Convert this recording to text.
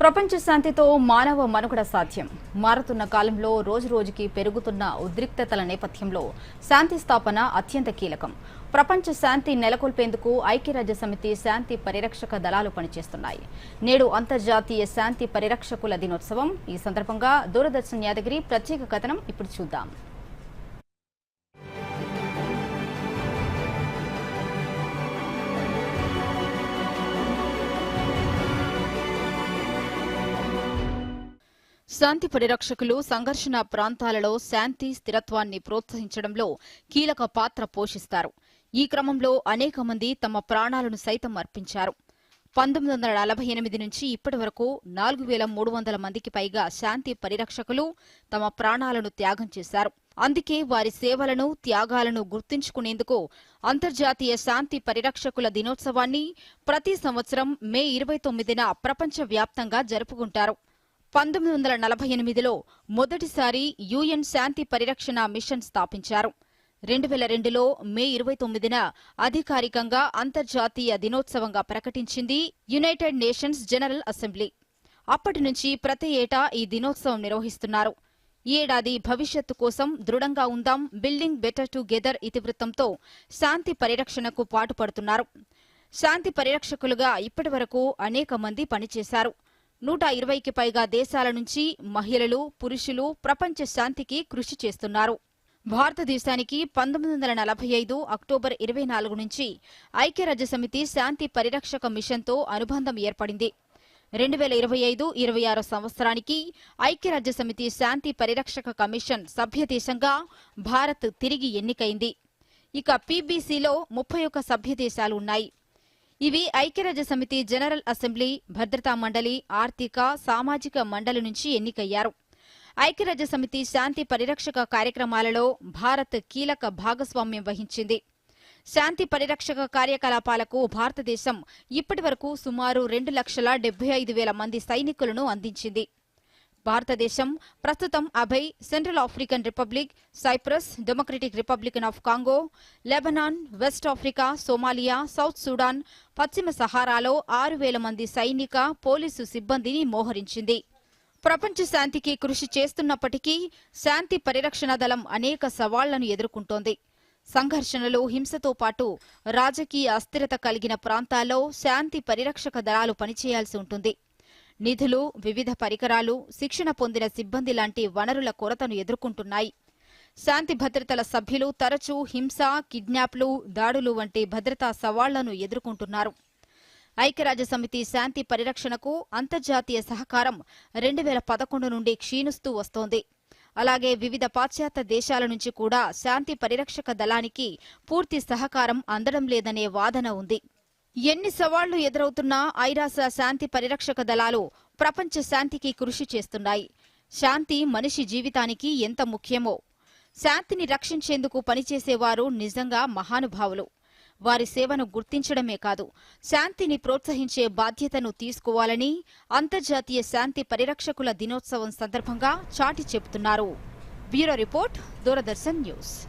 ప్రపంచ శాంతితో మానవ మనుగడ సాధ్యం. మారుతున్న కాలంలో రోజురోజుకి పెరుగుతున్న ఉద్రిక్తతల నేపథ్యంలో శాంతి స్థాపన అత్యంత కీలకం. ప్రపంచ శాంతి నెలకొల్పేందుకు ఐక్యరాజ్య సమితి శాంతి పరిరక్షక దళాలు పనిచేస్తున్నాయి. నేడు అంతర్జాతీయ శాంతి పరిరక్షకుల దినోత్సవం. ఈ సందర్భంగా దూరదర్శన్ యాదగిరి ప్రత్యేక కథనం ఇప్పుడు చూద్దాం. శాంతి పరిరక్షకులు సంఘర్షణ ప్రాంతాలలో శాంతి స్థిరత్వాన్ని ప్రోత్సహించడంలో కీలక పాత్ర పోషిస్తారు. ఈ క్రమంలో అనేక మంది తమ ప్రాణాలను సైతం అర్పించారు. పంతొమ్మిది వందల నలభై ఎనిమిది నుంచి ఇప్పటి వరకు నాలుగు వేల మూడు వందల మందికి పైగా శాంతి పరిరక్షకులు తమ ప్రాణాలను త్యాగం చేశారు. అందుకే వారి సేవలను త్యాగాలను గుర్తుంచుకునేందుకు అంతర్జాతీయ శాంతి పరిరక్షకుల దినోత్సవాన్ని ప్రతి సంవత్సరం మే ఇరవై తొమ్మిదిన ప్రపంచవ్యాప్తంగా జరుపుకుంటారు. పంతొమ్మిది వందల నలభై ఎనిమిదిలో మొదటిసారి యుఎన్ శాంతి పరిరక్షణ మిషన్ స్థాపించారు. రెండు వేల రెండులో మే ఇరవై తొమ్మిదిన అధికారికంగా అంతర్జాతీయ దినోత్సవంగా ప్రకటించింది యునైటెడ్ నేషన్స్ జనరల్ అసెంబ్లీ. అప్పటి నుంచి ప్రతి ఏటా ఈ దినోత్సవం నిర్వహిస్తున్నారు. ఈ ఏడాది భవిష్యత్తు కోసం దృఢంగా ఉందాం బిల్డింగ్ బెటర్ టుగెదర్ ఇతివృత్తంతో శాంతి పరిరక్షణకు పాటుపడుతున్నారు. శాంతి పరిరక్షకులుగా ఇప్పటివరకు అనేక మంది పనిచేశారు. నూట ఇరవైకి పైగా దేశాల నుంచి మహిళలు పురుషులు ప్రపంచ శాంతికి కృషి చేస్తున్నారు. భారతదేశానికి పంతొమ్మిది వందల నలభై ఐదు అక్టోబర్ ఇరవై నాలుగు నుంచి ఐక్యరాజ్య సమితి శాంతి పరిరక్షక మిషన్తో అనుబంధం ఏర్పడింది. రెండు వేల ఇరవై ఐదు ఇరవై ఆరు సంవత్సరానికి ఐక్యరాజ్య సమితి శాంతి పరిరక్షక కమిషన్ సభ్యదేశంగా భారత్ తిరిగి ఎన్నికైంది. ఇక పీబీసీలో ముప్పై ఒక్క సభ్యదేశాలు ఉన్నాయి. ఇవి ఐక్యరాజ్య సమితి జనరల్ అసెంబ్లీ భద్రతా మండలి ఆర్థిక సామాజిక మండలి నుంచి ఎన్నికయ్యారు. ఐక్యరాజ్య సమితి శాంతి పరిరక్షక కార్యక్రమాలలో భారత్ కీలక భాగస్వామ్యం వహించింది. శాంతి పరిరక్షక కార్యకలాపాలకు భారతదేశం ఇప్పటివరకు సుమారు రెండు లక్షల డెబ్బై ఐదు వేల మంది సైనికులను అందించింది. భారతదేశం ప్రస్తుతం Abyei Central African Republic Cyprus Democratic Republican of Congo Lebanon West Africa Somalia South Sudan పశ్చిమ సహారాలో ఆరు వేల మంది సైనిక పోలీసు సిబ్బందిని మోహరించింది. ప్రపంచ శాంతికి కృషి చేస్తున్నప్పటికీ శాంతి పరిరక్షణ దళం అనేక సవాళ్ళను ఎదుర్కొంటోంది. సంఘర్షణలు హింసతో పాటు రాజకీయ అస్థిరత కలిగిన ప్రాంతాల్లో శాంతి పరిరక్షక దళాలు పనిచేయాల్సి ఉంటుంది. నిధులు వివిధ పరికరాలు శిక్షణ పొందిన సిబ్బంది లాంటి వనరుల కొరతను ఎదుర్కొంటున్నాయి. శాంతి భద్రతల సభ్యులు తరచూ హింస కిడ్నాప్లు దాడులు వంటి భద్రతా సవాళ్ళను ఎదుర్కొంటున్నారు. ఐక్యరాజ్యసమితి శాంతి పరిరక్షణకు అంతర్జాతీయ సహకారం రెండు వేల పదకొండు నుండి క్షీణిస్తూ వస్తోంది. అలాగే వివిధ పాశ్చాత్య దేశాల నుంచి కూడా శాంతి పరిరక్షక దళానికి పూర్తి సహకారం అందడం లేదనే వాదన ఉంది. ఎన్ని సవాళ్ళు ఎదురవుతున్నా ఐరాస శాంతి పరిరక్షక దళాలు ప్రపంచ శాంతికి కృషి చేస్తున్నాయి. శాంతి మనిషి జీవితానికి ఎంత ముఖ్యమో? శాంతిని రక్షించేందుకు పనిచేసేవారు నిజంగా మహానుభావులు. వారి సేవను గుర్తించడమే కాదు శాంతిని ప్రోత్సహించే బాధ్యతను తీసుకోవాలని అంతర్జాతీయ శాంతి పరిరక్షకుల దినోత్సవం సందర్భంగా చాటి చెబుతున్నారు. Bureau report Doordarshan news.